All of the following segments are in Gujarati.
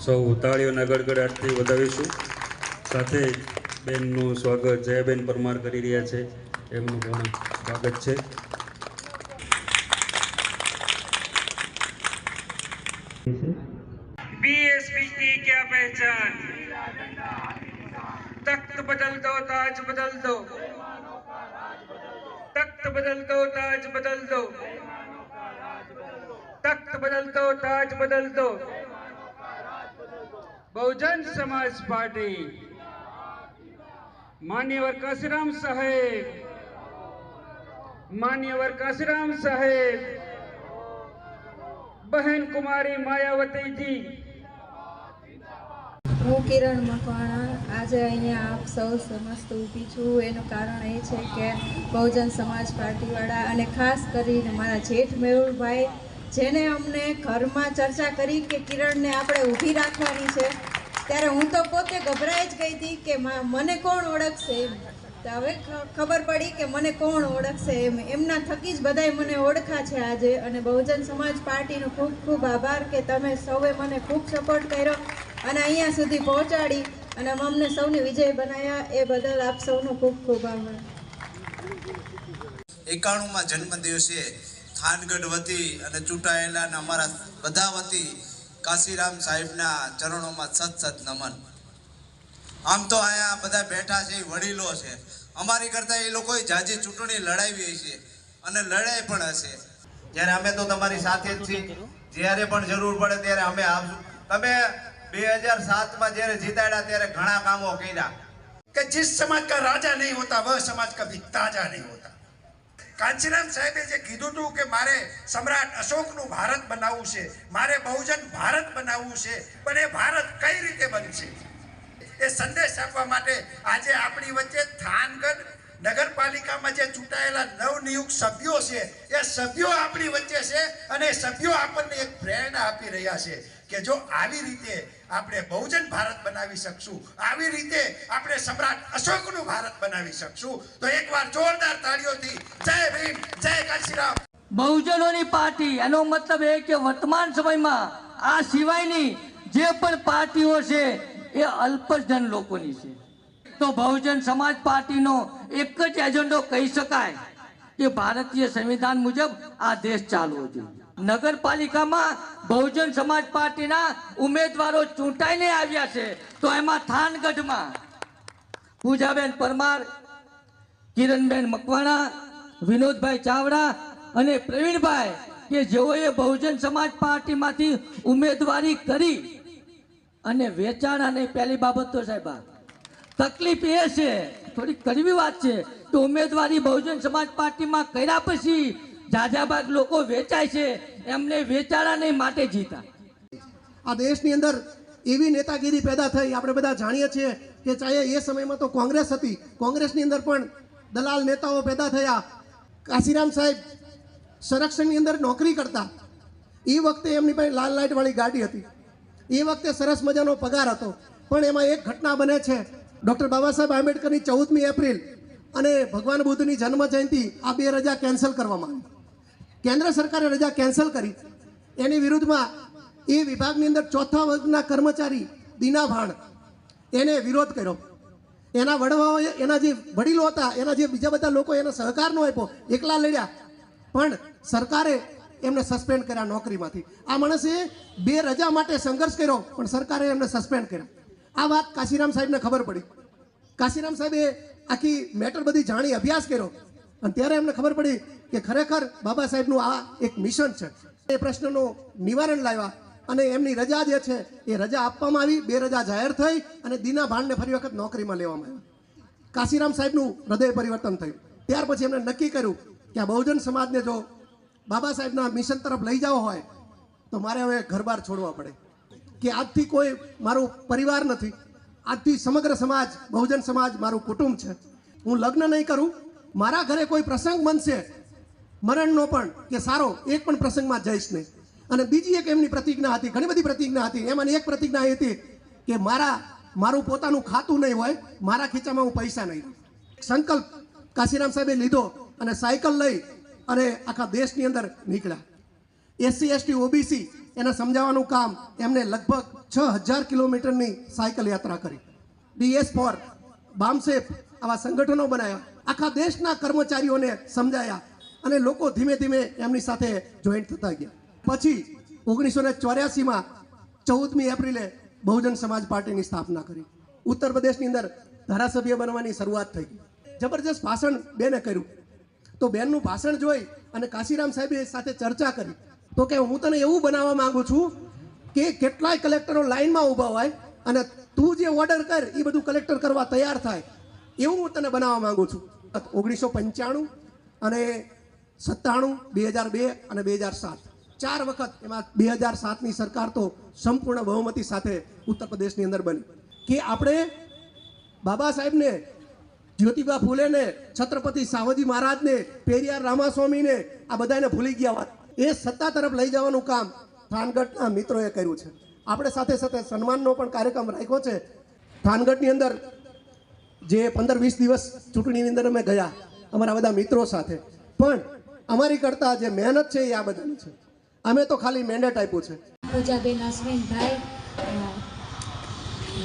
સૌ તાળીઓના ગડગડાટથી વધાવીશું સાથે બેનનું સ્વાગત જયાબેન પરમાર કરી રહ્યા છે એમનું પણ સ્વાગત છે बीएसपी की क्या पहचान तख्त बदल दो ताज बदल दो तख्त बदल दो ताज बदल दो तख्त बदल दो ताज बदल दो બહુજન સમાજ પાર્ટી. માન્યવર કાશીરામ સાહેબ. માન્યવર કાશીરામ સાહેબ. બહેન કુમારી માયાવતીજી. હું કિરણ મકવાણા. આજે અહીંયા આપ સૌ સમસ્ત ઊભી છું. એનું કારણ એ છે કે બહુજન સમાજ પાર્ટીવાળા અને ખાસ કરીને મારા જેઠ મેહુલભાઈ, જેને અમને ઘરમાં ચર્ચા કરી કે કિરણને આપણે ઊભી રાખવાની છે ત્યારે હું તો પોતે ગભરાઈ જ ગઈ હતી કે મને કોણ ઓળખશે એમ. તો હવે ખબર પડી કે મને કોણ ઓળખશે એમ. એમના થકી જ બધાય મને ઓળખા છે આજે. અને બહુજન સમાજ પાર્ટીનો ખૂબ ખૂબ આભાર કે તમે સૌએ મને ખૂબ સપોર્ટ કર્યો અને અહીંયા સુધી પહોંચાડી. અને અમને સૌને વિજય બનાવ્યા એ બદલ આપ સૌનો ખૂબ ખૂબ આભાર. એકાણુંમાં જન્મદિવસે ખાનગઢ વતી અને ચૂંટાયેલા અમારા બધા વતી કાશીરામ સાહેબના ચરણોમાં સત સત નમન. આમ તો અહીંયા બધા બેઠા છે વડીલો છે. અમારી કરતા એ લોકોએ જાજી ચૂંટણી લડાવી છે અને લડાઈ પણ હશે. જ્યારે અમે તો તમારી સાથે જ છીએ. જ્યારે પણ જરૂર પડે ત્યારે અમે આવશું. તમે બે હજાર સાતમાં જ્યારે જીતાડ્યા ત્યારે ઘણા કામો કર્યા. કે જે સમાજ કા રાજા નહીં હોતા વહ સમાજ કા ભી તાજા નહીં કાંચીરામ સાહેબે જે કીધું હતું કે મારે સમ્રાટ અશોકનું ભારત બનાવવું છે, મારે બહુજન ભારત બનાવવું છે, પણ એ ભારત કઈ રીતે બનશે? એ સંદેશ આપવા માટે આજે આપણી વચ્ચે થાનગઢ નગરપાલિકામાં જે ચૂંટાયેલા નવનિયુક્ત સભ્યો છે, એ સભ્યો આપણી વચ્ચે છે અને સભ્યો આપણને એક પ્રેરણા આપી રહ્યા છે કે જો આવી રીતે આપણે બહુજન ભારત બનાવી શકશું. આવી રીતે આપણે સમ્રાટ અશોકનું ભારત બનાવી શકશું. તો એકવાર જોરદાર તાળીઓથી જય ભીમ, જય કાશીરામ. બહુજનોની પાર્ટી, એનો મતલબ એ કે વર્તમાન સમયમાં આ સિવાયની જે પણ પાર્ટીઓ છે, એ અલ્પજન લોકોની છે. તો બહુજન સમાજ પાર્ટીનો એક જ એજન્ડો કહી શકાય કે ભારતીય સંવિધાન મુજબ આ દેશ ચાલવો જોઈએ. નગરપાલિકામાં બહુજન સમાજ પાર્ટીના ઉમેદવારો ચૂંટાઈને આવ્યા છે. તો એમાં થાનગઢમાં પૂજાબેન પરમાર, કિરણબેન મકવાણા, વિનોદભાઈ ચાવડા અને પ્રવીણભાઈ કે જેઓએ બહુજન સમાજ પાર્ટીમાંથી ઉમેદવારી કરી અને વેચાણ અને પહેલી બાબત તો સાહેબ તકલીફ એ છે થોડી કડવી વાત છે, કે ઉમેદવારી બહુજન સમાજ પાર્ટીમાં કર્યા પછી જાજાબાગ લોકો વેચાય છે, એમને વેચાણાને માટે જીતા. આ દેશની અંદર એવી નેતાગીરી પેદા થઈ, આપણે બધા જાણીએ છીએ કે ચાહે એ સમયમાં તો કોંગ્રેસ હતી, કોંગ્રેસની અંદર પણ દલાલ નેતાઓ પેદા થયા. કાશીરામ સાહેબ સંરક્ષણની અંદર નોકરી કરતા. એ વખતે એમની પાસે લાલ લાઇટવાળી ગાડી હતી. એ વખતે સરસ મજાનો પગાર હતો. પણ એમાં એક ઘટના બને છે. ડૉક્ટર બાબા સાહેબ આંબેડકરની ચૌદમી એપ્રિલ અને ભગવાન બુદ્ધની જન્મ જયંતિ આ બે રજા કેન્સલ કરવામાં આવી. કેન્દ્ર સરકારે રજા કેન્સલ કરી. એની વિરુદ્ધમાં એ વિભાગની અંદર ચોથા વર્ગના કર્મચારી દીના એને વિરોધ કર્યો. એના વડવાઓએ એના જે વડીલો હતા, એના જે બીજા બધા લોકો એને સહકાર ન આપ્યો, એકલા લડ્યા. પણ સરકારે એમને સસ્પેન્ડ કર્યા નોકરીમાંથી. આ માણસે બે રજા માટે સંઘર્ષ કર્યો, પણ સરકારે એમને સસ્પેન્ડ કર્યા. આ વાત કાશીરામ સાહેબને ખબર પડી. કાશીરામ સાહેબે આખી મેટર બધી જાણી અભ્યાસ કર્યો. અને ત્યારે એમને ખબર પડી કે ખરેખર બાબા સાહેબનું આ એક મિશન છે. એ પ્રશ્નનું નિવારણ લાવ્યા અને એમની રજા જે છે, એ રજા આપવામાં આવી, બે રજા જાહેર થઈ અને દીના ભાણને ફરી વખત નોકરીમાં લેવામાં આવ્યા. કાશીરામ સાહેબનું હૃદય પરિવર્તન થયું. ત્યાર પછી એમણે નક્કી કર્યું કે આ બહુજન સમાજને જો બાબા સાહેબના મિશન તરફ લઈ જવો હોય, તો મારે હવે ઘરબાર છોડવા પડે. કે આજથી કોઈ મારું પરિવાર નથી. આજથી સમગ્ર સમાજ, બહુજન સમાજ મારું કુટુંબ છે. હું લગ્ન નહીં કરું મારા ઘરે કોઈ પ્રસંગ બનશે? મરણનો પણ, કે સારો, એક પણ પ્રસંગમાં જઈશ નહીં. અને બીજી એક એમની પ્રતિજ્ઞા હતી, ઘણી બધી પ્રતિજ્ઞા હતી. એમાંની એક પ્રતિજ્ઞા એ હતી કે મારા, મારું પોતાનું ખાતું નહીં હોય, મારા ખીચામાં હું પૈસા નહીં સંકલ્પ કાશીરામ સાહેબે લીધો અને સાયકલ લઈ અને આખા દેશની અંદર નીકળ્યા. એસસી, એસટી, ઓબીસી એને સમજાવવાનું કામ એમને લગભગ છ હજાર કિલોમીટરની સાયકલ યાત્રા કરી. ડીએસ ફોર, બામસેફ આવા સંગઠનો બનાવ્યા. આખા દેશના કર્મચારીઓને સમજાયા અને લોકો ધીમે ધીમે એમની સાથે જોઈન્ટ થતા ગયા. પછી ઓગણીસો ને ચોર્યાસીમાં ચૌદમી એપ્રિલે બહુજન સમાજ પાર્ટીની સ્થાપના કરી. ઉત્તર પ્રદેશની અંદર ધારાસભ્ય બનવાની શરૂઆત થઈ. ગઈ જબરજસ્ત ભાષણ બેને કર્યું. તો બેનનું ભાષણ જોઈ અને કાશીરામ સાહેબે સાથે ચર્ચા કરી. તો કે હું તને એવું બનાવવા માંગુ છું કે કેટલાય કલેક્ટરો લાઇનમાં ઊભા હોય અને તું જે ઓર્ડર કર એ બધું કલેક્ટર કરવા તૈયાર થાય. એવું હું તને બનાવવા માંગુ છું. ઓગણીસો પંચાણું અને સત્તાણું, બે હજાર બે અને બે હજાર સાત. ચાર વખત એમાં બે હજાર સાતની સરકાર તો સંપૂર્ણ બહુમતી સાથે ઉત્તર પ્રદેશની અંદર બની. કે આપણે બાબા સાહેબને, જ્યોતિબા ફૂલેને, છત્રપતિ સાવજી મહારાજને, પેરિયાર રામાસ્વામીને આ બધાને ભૂલી ગયા વાત એ સત્તા તરફ લઈ જવાનું કામ થાનગઢના મિત્રોએ કર્યું છે. આપણે સાથે સાથે સન્માનનો પણ કાર્યક્રમ રાખ્યો છે. થાનગઢની અંદર જે પંદર વીસ દિવસ ચૂંટણીની અંદર અમે ગયા અમારા બધા મિત્રો સાથે. પણ અમારી કરતા જે મહેનત છે એ આ બધાની છે. અમે તો ખાલી મેન્ડેટ આપ્યું છે. પૂજાબેન અશ્વિનભાઈ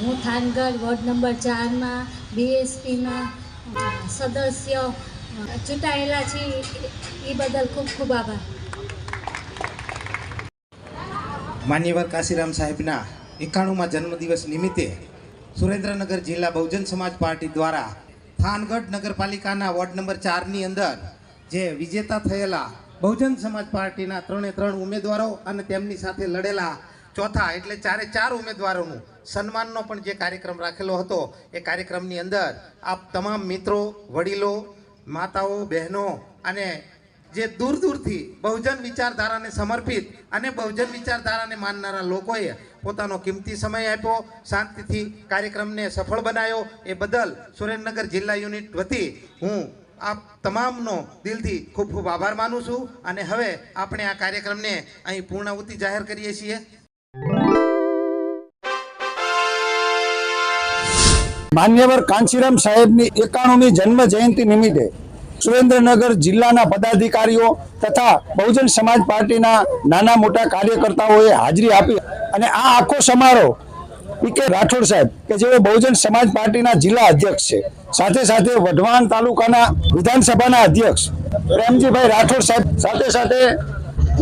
હું થાનગઢ વોર્ડ નંબર ચારમાં બીએસપીના સદસ્ય ચૂંટાયેલા છીએ. એ બદલ ખૂબ ખૂબ આભાર. માન્યવર કાશીરામ સાહેબના એકાણુંમાં જન્મદિવસ નિમિત્તે સુરેન્દ્રનગર જિલ્લા બહુજન સમાજ પાર્ટી દ્વારા થાનગઢ નગરપાલિકાના વોર્ડ નંબર ચારની અંદર જે વિજેતા થયેલા બહુજન સમાજ પાર્ટીના ત્રણે ત્રણ ઉમેદવારો અને તેમની સાથે લડેલા ચોથા એટલે ચારે ચાર ઉમેદવારોનું સન્માનનો પણ જે કાર્યક્રમ રાખેલો હતો, એ કાર્યક્રમની અંદર આપ તમામ મિત્રો, વડીલો, માતાઓ, બહેનો અને જે દૂર દૂરથી બહુજન વિચારધારાને સમર્પિત અને બહુજન વિચારધારાને માનનારા લોકોએ પોતાનો કિંમતી સમય આપ્યો, શાંતિથી કાર્યક્રમને સફળ બનાવ્યો. એ બદલ સુરેન્દ્રનગર જિલ્લા યુનિટ વતી હું આપ તમામનો દિલથી ખૂબ ખૂબ આભાર માનું છું અને હવે આપણે આ કાર્યક્રમને અહીં પૂર્ણાહુતિ જાહેર કરીએ છીએ. માન્યવર કાંચીરામ સાહેબની એકાણુમી જન્મ જયંતિ નિમિત્તે સુરેન્દ્રનગર જિલ્લાના પદાધિકારીઓ તથા બહુજન સમાજ પાર્ટીના નાના મોટા કાર્યકર્તાઓએ હાજરી આપી અને આ આખો સમારોહ પી કે રાઠોડ સાહેબ, કે જેઓ બહુજન સમાજ પાર્ટીના જિલ્લા અધ્યક્ષ છે, સાથે સાથે વઢવાણ તાલુકાના વિધાનસભાના અધ્યક્ષ પ્રેમજીભાઈ રાઠોડ સાહેબ, સાથે સાથે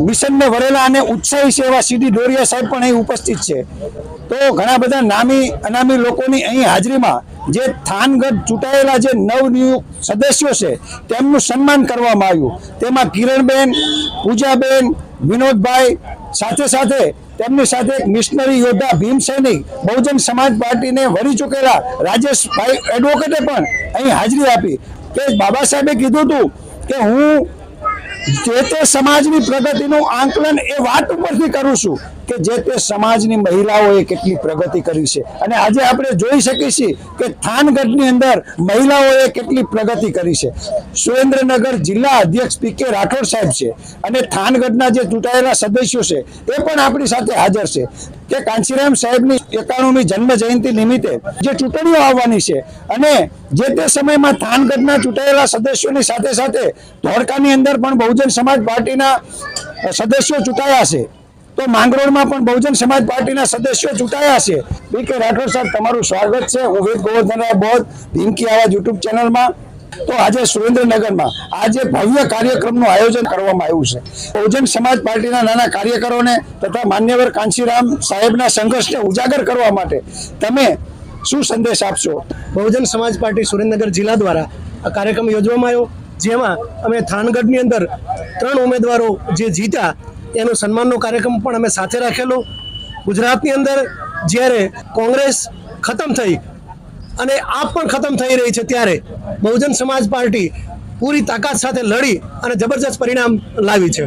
મિશનને વરેલા અને ઉત્સાહી છે એવા સીડી ડોરિયા સાહેબ પણ અહીં ઉપસ્થિત છે. તો ઘણા બધા નામી, અનામી લોકોની અહીં હાજરીમાં જે થાનગઢ ચૂંટાયેલા જે નવનિયુક્ત સદસ્યો છે, તેમનું સન્માન કરવામાં આવ્યું. તેમાં કિરણબેન, પૂજાબેન, વિનોદભાઈ, સાથે સાથે તેમની સાથે એક મિશનરી યોદ્ધા ભીમ સૈનિક, બહુજન સમાજ પાર્ટીને વરી ચૂકેલા રાજેશભાઈ એડવોકેટે પણ અહીં હાજરી આપી. કે બાબા સાહેબે કીધું હતું કે હું જે તે સમાજની પ્રગતિનું આંકલન એ વાત ઉપરથી કરું છું. કે જે તે સમાજની મહિલાઓએ કેટલી પ્રગતિ કરી છે. અને આજે આપણે જોઈ શકીએ છીએ કે થાનગઢની અંદર મહિલાઓએ કેટલી પ્રગતિ કરી છે. સુરેન્દ્રનગર જિલ્લા અધ્યક્ષ પી કે રાઠોડ સાહેબ છે અને થાનગઢના જે ચૂંટાયેલા સદસ્યો છે એ પણ આપણી સાથે હાજર છે. કે કાંચીરામ સાહેબની એકાણુમી જન્મ જયંતિ નિમિત્તે જે ચૂંટણીઓ આવવાની છે અને જે તે સમયમાં થાનગઢના ચૂંટાયેલા સદસ્યોની સાથે સાથે ધોળકાની અંદર પણ બહુજન સમાજ પાર્ટીના સદસ્યો ચૂંટાયા છે. તો માંગરોળમાં પણ બહુજન સમાજ પાર્ટીના સદસ્યો ચૂંટાયા છે. બી કે રાઠોડ સાહેબ, તમારું સ્વાગત છે. હું વેદ ગોવર્ધનરાય બોધ ભીમકી આવાજ યુટ્યુબ ચેનલમાં. તો આજે સુરેન્દ્રનગરમાં આજે ભવ્ય કાર્યક્રમનું આયોજન કરવામાં આવ્યું છે. બહુજન સમાજ પાર્ટીના નાના કાર્યકરોને તથા માન્યવર કાંશીરામ સાહેબના સંઘર્ષને ઉજાગર કરવા માટે તમે શું સંદેશ આપશો? બહુજન સમાજ પાર્ટી સુરેન્દ્રનગર જિલ્લા દ્વારા આ કાર્યક્રમ યોજવામાં આવ્યો, જેમાં અમે થાનગઢની અંદર ત્રણ ઉમેદવારો જે જીત્યા એનો સન્માનનો કાર્યક્રમ પણ અમે સાથે રાખેલો. ગુજરાતની અંદર જ્યારે કોંગ્રેસ ખતમ થઈ અને આપ પણ ખતમ થઈ રહી છે ત્યારે બહુજન સમાજ પાર્ટી પૂરી તાકાત સાથે લડી અને જબરજસ્ત પરિણામ લાવી છે.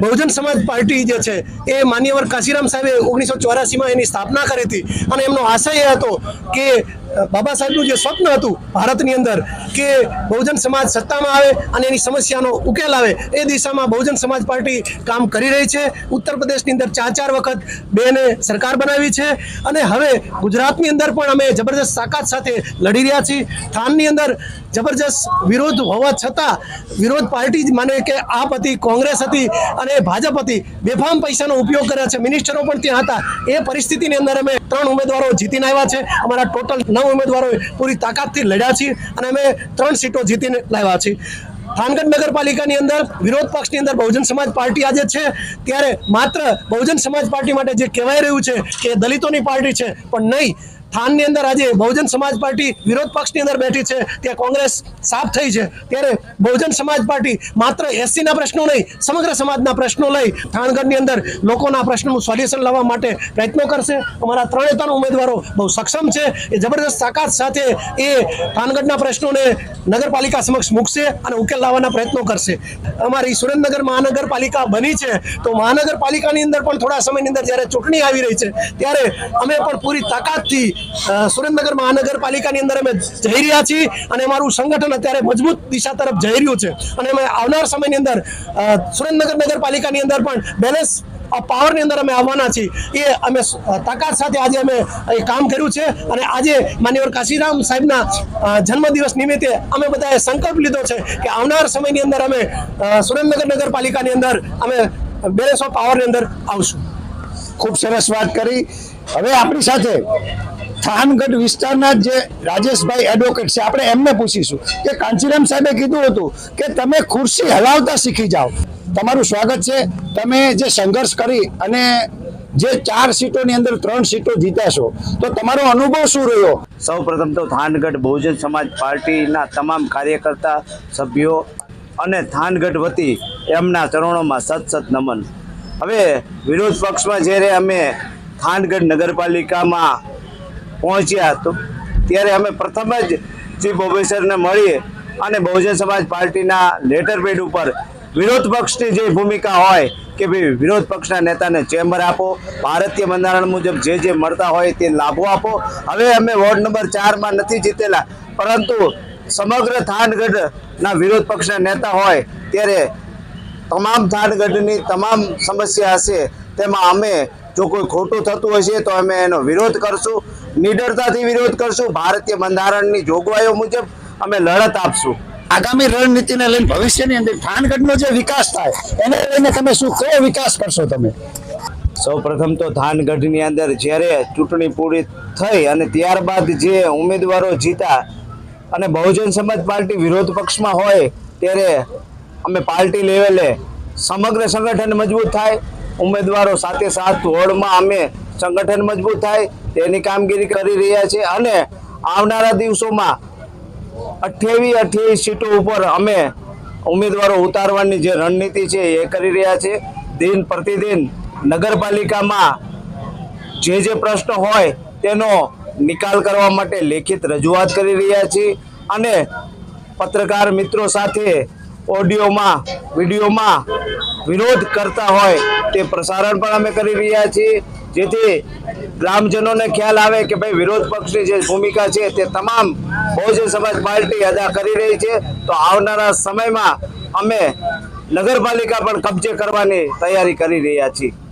બહુજન સમાજ પાર્ટી જે છે એ માન્યવર કાશીરામ સાહેબે ઓગણીસો ચોરાસીમાં એની સ્થાપના કરી હતી અને એમનો આશય એ હતો કે બાબા સાહેબનું જે સ્વપ્ન હતું ભારતની અંદર કે બહુજન સમાજ સત્તામાં આવે અને એની સમસ્યાનો ઉકેલ આવે, એ દિશામાં બહુજન સમાજ પાર્ટી કામ કરી રહી છે. ઉત્તર પ્રદેશની અંદર ચાર ચાર વખત બેને સરકાર બનાવી છે અને હવે ગુજરાતની અંદર પણ અમે જબરજસ્ત તાકાત સાથે લડી રહ્યા છીએ. થાનની અંદર જબરજસ્ત વિરોધ હોવા છતાં વિરોધ પાર્ટી જ માને કે આપ હતી, કોંગ્રેસ હતી અને ભાજપ હતી, બેફામ પૈસાનો ઉપયોગ કર્યા છે. મિનિસ્ટરો પણ ત્યાં હતા. એ પરિસ્થિતિની અંદર અમે ત્રણ ઉમેદવારો જીતીને આવ્યા છે. અમારા ટોટલ નવ ઉમેદવારોએ પૂરી તાકાતથી લડ્યા છીએ અને અમે ત્રણ સીટો જીતીને લાવ્યા છીએ. થાનગઢ નગરપાલિકાની અંદર વિરોધ પક્ષની અંદર બહુજન સમાજ પાર્ટી આજે છે. ત્યારે માત્ર બહુજન સમાજ પાર્ટી માટે જે કહેવાય રહ્યું છે કે દલિતોની પાર્ટી છે, પણ નહીં. થાનની અંદર આજે બહુજન સમાજ પાર્ટી વિરોધ પક્ષની અંદર બેઠી છે, ત્યાં કોંગ્રેસ સાફ થઈ છે. ત્યારે બહુજન સમાજ પાર્ટી માત્ર એસસીના પ્રશ્નો નહીં, સમગ્ર સમાજના પ્રશ્નો લઈ થાનગઢની અંદર લોકોના પ્રશ્નોનું સોલ્યુશન લાવવા માટે પ્રયત્નો કરશે. અમારા ત્રણે ત્રણ ઉમેદવારો બહુ સક્ષમ છે. એ જબરદસ્ત તાકાત સાથે એ થાનગઢના પ્રશ્નોને નગરપાલિકા સમક્ષ મૂકશે અને ઉકેલ લાવવાના પ્રયત્નો કરશે. અમારી સુરેન્દ્રનગર મહાનગરપાલિકા બની છે, તો મહાનગરપાલિકાની અંદર પણ થોડા સમયની અંદર જ્યારે ચૂંટણી આવી રહી છે, ત્યારે અમે પણ પૂરી તાકાતથી સુરેન્દ્રનગર મહાનગરપાલિકાની અંદર અમે જઈ રહ્યા છીએ અને અમારું સંગઠન અત્યારે મજબૂત દિશા તરફ જઈ રહ્યું છે. અને અમે આવનાર સમયની અંદર સુરેન્દ્રનગર નગરપાલિકાની અંદર પણ બેલેન્સ પાવરની અંદર અમે આવવાના છીએ. એ અમે તાકાત સાથે આજે અમે એ કામ કર્યું છે અને આજે માન્યવર કાશીરામ સાહેબના જન્મદિવસ નિમિત્તે અમે બધાએ સંકલ્પ લીધો છે કે આવનાર સમયની અંદર અમે સુરેન્દ્રનગર નગરપાલિકાની અંદર અમે બેલેન્સ ઓફ પાવરની અંદર આવશું. ખૂબ સરસ વાત કરી. હવે આપણી સાથે થાનગઢ વિસ્તારના જે રાજેશભાઈ એડવોકેટ છે, આપણે એમને પૂછીશું કે કાંચીરામ સાહેબે કીધું હતું કે તમે ખુરશી હલાવતા શીખી જાઓ. તમારું સ્વાગત છે. તમે જે સંઘર્ષ કરી અને જે ચાર સીટોની અંદર ત્રણ સીટો જીત્યા તો તમારો અનુભવ શું રહ્યો? સૌ પ્રથમ તો થાનગઢ બહુજન સમાજ પાર્ટીના તમામ કાર્યકર્તા સભ્યો અને થાનગઢ વતી એમના ચરણોમાં સત સત નમન. હવે વિરોધ પક્ષમાં જ્યારે અમે થાનગઢ નગરપાલિકામાં પહોંચ્યા હતો ત્યારે અમે પ્રથમ જ ચીફ ઓફિસરને મળી અને બહુજન સમાજ પાર્ટીના લેટર પેડ ઉપર વિરોધ પક્ષની જે ભૂમિકા હોય કે ભાઈ વિરોધ પક્ષના નેતાને ચેમ્બર આપો, ભારતીય બંધારણ મુજબ જે જે મળતા હોય તે લાભો આપો. હવે અમે વોર્ડ નંબર ચારમાં નથી જીતેલા, પરંતુ સમગ્ર થાનગઢના વિરોધ પક્ષના નેતા હોય ત્યારે તમામ થાનગઢની તમામ સમસ્યા હશે, તેમાં અમે જો કોઈ ખોટું થતું હશે તો અમે એનો વિરોધ કરશું. નિડરતાથી વિરોધ કરશું ભારતીય બંધારણની જોગવાઈઓ મુજબ અમે લડત આપશું. આગામી રણનીતિને લઈને ભવિષ્યની અંદર થાનગઢનો જે વિકાસ થાય એને લઈને તમે શું કયો વિકાસ કરશો તમે? સૌ પ્રથમ તો થાનગઢની અંદર જ્યારે ચૂંટણી પૂરી થઈ અને ત્યારબાદ જે ઉમેદવારો જીતા અને બહુજન સમાજ પાર્ટી વિરોધ પક્ષમાં હોય ત્યારે અમે પાર્ટી લેવલે સમગ્ર સંગઠન મજબૂત થાય ઉમેદવારો સાથે સાથ વોર્ડમાં અમે સંગઠન મજબૂત થાય, તેની કામગીરી કરી રહ્યા છે અને આવનારા દિવસોમાં અઠ્યાવીસ અઠ્યાવીસ સીટો ઉપર અમે ઉમેદવારો ઉતારવાની જે રણનીતિ છે એ કરી રહ્યા છે. દિન પ્રતિદિન નગરપાલિકામાં જે જે પ્રશ્ન હોય તેનો નિકાલ કરવા માટે લેખિત રજૂઆત કરી રહ્યા છીએ અને પત્રકાર મિત્રો સાથે ઓડિયોમાં, વિડીયોમાં વિરોધ કરતા હોય તે પ્રસારણ પણ અમે કરી રહ્યા છીએ. જેથી ગ્રામજનોને ખ્યાલ આવે કે ભાઈ વિરોધ પક્ષની જે ભૂમિકા છે તે તમામ બહુજન સમાજ પાર્ટી અદા કરી રહી છે. તો આવનારા સમયમાં અમે નગરપાલિકા પણ કબજે કરવાની તૈયારી કરી રહ્યા છીએ.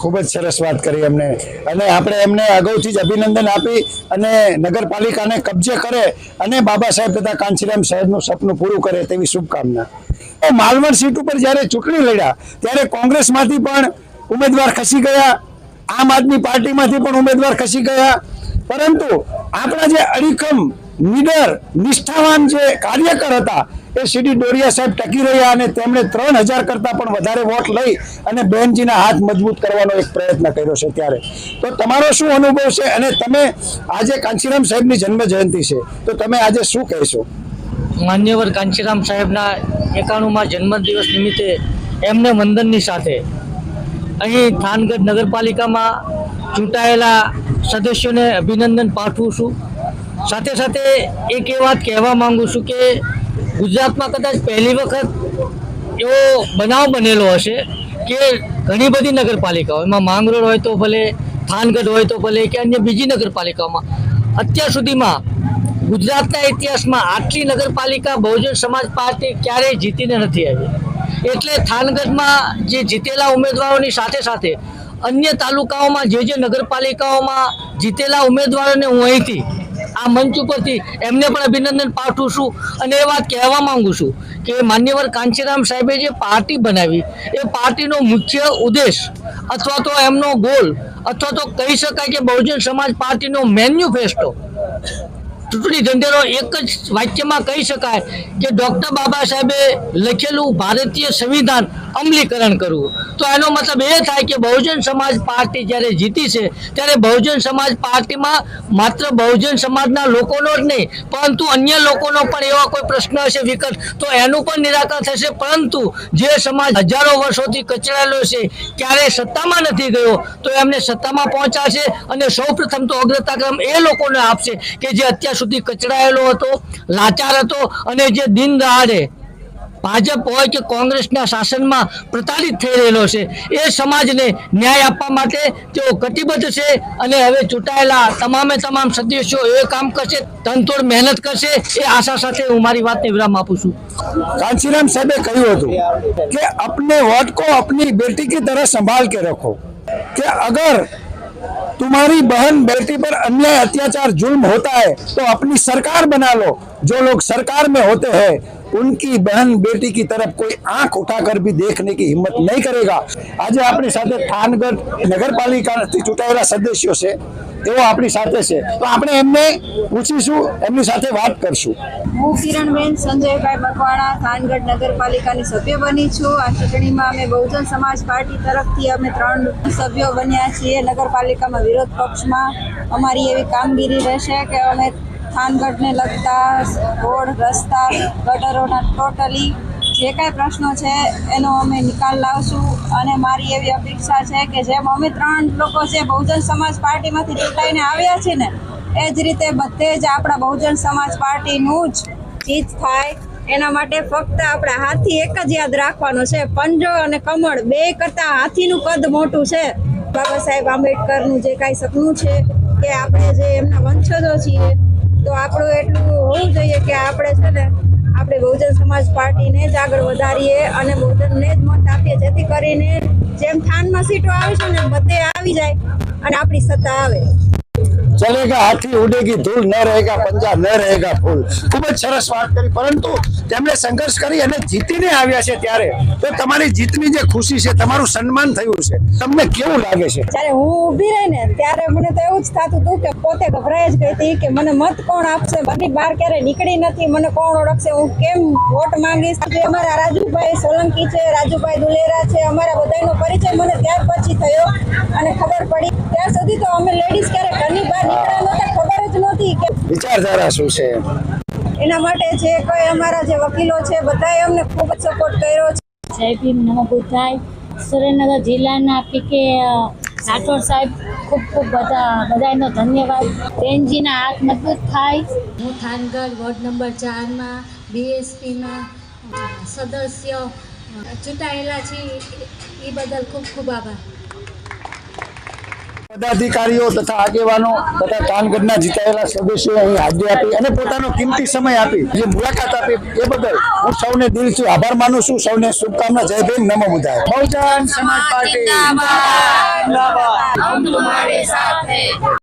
ખૂબ જ સરસ વાત કરી એમને અને આપણે એમને અગાઉથી જ અભિનંદન આપી અને નગરપાલિકાને કબજે કરે અને બાબા સાહેબ તથા કાંચીરામ સાહેબનું સપનું પૂરું કરે તેવી શુભકામના. એ માલવણ સીટ ઉપર જ્યારે ચૂંટણી લડ્યા, ત્યારે કોંગ્રેસમાંથી પણ ઉમેદવાર ખસી ગયા, આમ આદમી પાર્ટીમાંથી પણ ઉમેદવાર ખસી ગયા. પરંતુ આપણા જે અડીખમ, નીડર, નિષ્ઠાવાન જે કાર્યકર હતા એ સીડી ડોરિયા સાહેબ ટકી રહ્યા અને તેમણે ત્રણ હજાર કરતાં પણ વધારે વોટ લઈ અને બેનજીના હાથ મજબૂત કરવાનો એક પ્રયત્ન કર્યો છે ત્યારે. તો તમારો શું અનુભવ છે અને તમે આજે કાંચીરામ સાહેબની જન્મ જયંતિ છે, તો તમે આજે શું કહેશો? માન્યવર કાંચીરામ સાહેબના એકાણુંમાં જન્મદિવસ નિમિત્તે એમને વંદનની સાથે અહીં થાનગઢ નગરપાલિકામાં ચૂંટાયેલા સદસ્યોને અભિનંદન પાઠવું છું. સાથે સાથે એક એ વાત કહેવા માંગુ છું કે ગુજરાતમાં કદાચ પહેલી વખત એવો બનાવ બનેલો હશે કે ઘણી બધી નગરપાલિકાઓ, એમાં માંગરોળ હોય તો ભલે, થાનગઢ હોય તો ભલે કે અન્ય બીજી નગરપાલિકાઓમાં, અત્યાર સુધીમાં ગુજરાતના ઇતિહાસમાં આટલી નગરપાલિકા બહુજન સમાજ પાર્ટી ક્યારેય જીતીને નથી આવી. એટલે થાનગઢમાં જે જીતેલા ઉમેદવારોની સાથે સાથે અન્ય તાલુકાઓમાં જે જે નગરપાલિકાઓમાં જીતેલા ઉમેદવારોને હું અહીંથી આ મંચ ઉપરથી એમને પણ અભિનંદન પાઠવું છું અને એ વાત કહેવા માંગુ છું કે માન્યવર કાંચીરામ સાહેબે જે પાર્ટી બનાવી, એ પાર્ટીનો મુખ્ય ઉદ્દેશ અથવા તો એમનો ગોલ અથવા તો કહી શકાય કે બહુજન સમાજ પાર્ટીનો મેન્યુફેસ્ટો ચૂંટણી ઢંઢેરો એક જ વાક્યમાં કહી શકાય કે ડૉક્ટર બાબા સાહેબે લખેલું ભારતીય સંવિધાન અમલીકરણ કરવું. તો એનો મતલબ એ થાય કે બહુજન સમાજ પાર્ટી જ્યારે જીતી છે, ત્યારે બહુજન સમાજ પાર્ટીમાં માત્ર બહુજન સમાજના લોકોનો જ નહીં, પરંતુ અન્ય લોકોનો પણ એવા કોઈ પ્રશ્ન હશે વિકટ, તો એનું પણ નિરાકરણ થશે. પરંતુ જે સમાજ હજારો વર્ષોથી કચડાયેલો છે, ક્યારેય સત્તામાં નથી ગયો, તો એમને સત્તામાં પહોંચાડશે અને સૌ પ્રથમ તો અગ્રતાક્રમ એ લોકોને આપશે કે જે અત્યાર સુધી કચડાયેલો હતો, લાચાર હતો અને જે દિન દહાડે ભાજપ હોય કે કોંગ્રેસના શાસનમાં પ્રતાડિત થઈ રહેલો છે, એ સમાજને ન્યાય આપવા માટે તેઓ કટિબદ્ધ છે અને હવે ચૂંટાયેલા તમામે તમામ સદસ્યો એ કામ કરશે, તનતોડ મહેનત કરશે, એ આશા સાથે હું મારી વાતને વિરામ આપું છું. કાંચીરામ સાહેબે કહ્યું હતું કે, અપને વોટ કો, અપની બેટી કી તરફ સંભાળ કે રખો. કે અગર तुम्हारी बहन बेटी पर अन्याय अत्याचार जुल्म होता है तो अपनी सरकार बना लो जो लोग सरकार में होते हैं उनकी बहन बेटी की तरफ कोई आंख उठाकर भी देखने की हिम्मत नहीं करेगा આજે આપણી સાથે થાનગઢ નગરપાલિકાથી ચૂંટાયેલા સદસ્યો છે તેઓ આપણી સાથે છે. તો આપણે એમને પૂછીશું, એમની સાથે વાત કરશું. હું કિરણબેન, સંજયભાઈ મકવાણા, થાનગઢ નગરપાલિકાની સભ્ય બની છું. આ ચૂંટણીમાં અમે બહુજન સમાજ પાર્ટી તરફથી અમે ત્રણ સભ્યો બન્યા છીએ. નગરપાલિકામાં વિરોધ પક્ષમાં અમારી એવી કામગીરી રહેશે કે અમે થાનગઢને લગતા રોડ, રસ્તા, ગટરોના ટોટલી જે કાંઈ પ્રશ્નો છે, એનો અમે નિકાલ લાવશું અને મારી એવી અપેક્ષા છે કે જેમ અમે ત્રણ લોકો છે, બહુજન સમાજ પાર્ટીમાંથી ચૂંટાઈને આવ્યા છીએ ને, એ જ રીતે બધે જ આપણા બહુજન સમાજ પાર્ટીનું જ જીત થાય. એના માટે ફક્ત આપણે હાથી એક જ યાદ રાખવાનો છે, પંજો અને કમળ બે કરતાં હાથીનું કદ મોટું છે. બાબા સાહેબ આંબેડકરનું જે કાંઈ સપનું છે કે આપણે જે એમના વંશજો છીએ, તો આપણું એટલું હોવું જોઈએ કે આપણે છે ને આપણે બહુજન સમાજ પાર્ટીને જ આગળ વધારીએ અને બહુજનને જ મત આપીએ. જેથી કરીને જેમ થાનમાં સીટો આવે છે ને બધે આવી જાય અને આપણી સત્તા આવે. ચલેગા હાથી ઉડેગી, ધૂળ ન રહેગા, પંજા ન રહેગા ફૂલ. ખૂબ જ સરસ વાત કરી, પરંતુ તેમણે સંઘર્ષ કરી અને જીતીને આવ્યા છે ત્યારે. તો તમારી જીતની જે ખુશી છે, તમારું સન્માન થયું છે. તમને કેવું લાગે છે? જ્યારે હું ઊભી રહી ને, ત્યારે મને તો એવું જ થતું હતું કે પોતે ગભરાઈ જ ગઈ હતી કે મને મત કોણ આપશે? બધી બહાર ક્યારે નીકળી નથી, મને કોણ ઓળખશે? હું કેમ વોટ માંગીશ? અમારા રાજુભાઈ સોલંકી છે, રાજુભાઈ દુલેરા છે, અમારા બધાનો પરિચય મને ત્યાર પછી થયો અને ખબર પડી. ત્યાં સુધી તો અમે લેડીઝ ક્યારે ઘરની બહાર ખબર જ નહોતી કે વિચારધારા શું છે? એના માટે જે કોઈ અમારા જે વકીલો છે બધાએ અમને ખૂબ જ સપોર્ટ કર્યો છે. જય ભીમ નમો બુદ્ધાય. સુરેન્દ્રનગર જિલ્લાના પીકે રાઠોડ સાહેબ ખૂબ ખૂબ બધા બધાનો ધન્યવાદ. બેનજીના હાથ મજબૂત થાય. હું થાનગઢ વોર્ડ નંબર ચારમાં બીએસપીમાં સદસ્ય ચૂંટાયેલા છીએ. એ બદલ ખૂબ ખૂબ આભાર. પદાધિકારીઓ તથા આગેવાનો તથા કાનગઢના જીતાયેલા સદસ્યો અહીં હાજરી આપી અને પોતાનો કિંમતી સમય આપી. જે મુલાકાત આપી એ બદલ હું સૌને દિલથી આભાર માનું છું. સૌને શુભકામના. જય ભીમ. નમો મુદાય બહુજન સમાજ પાર્ટી.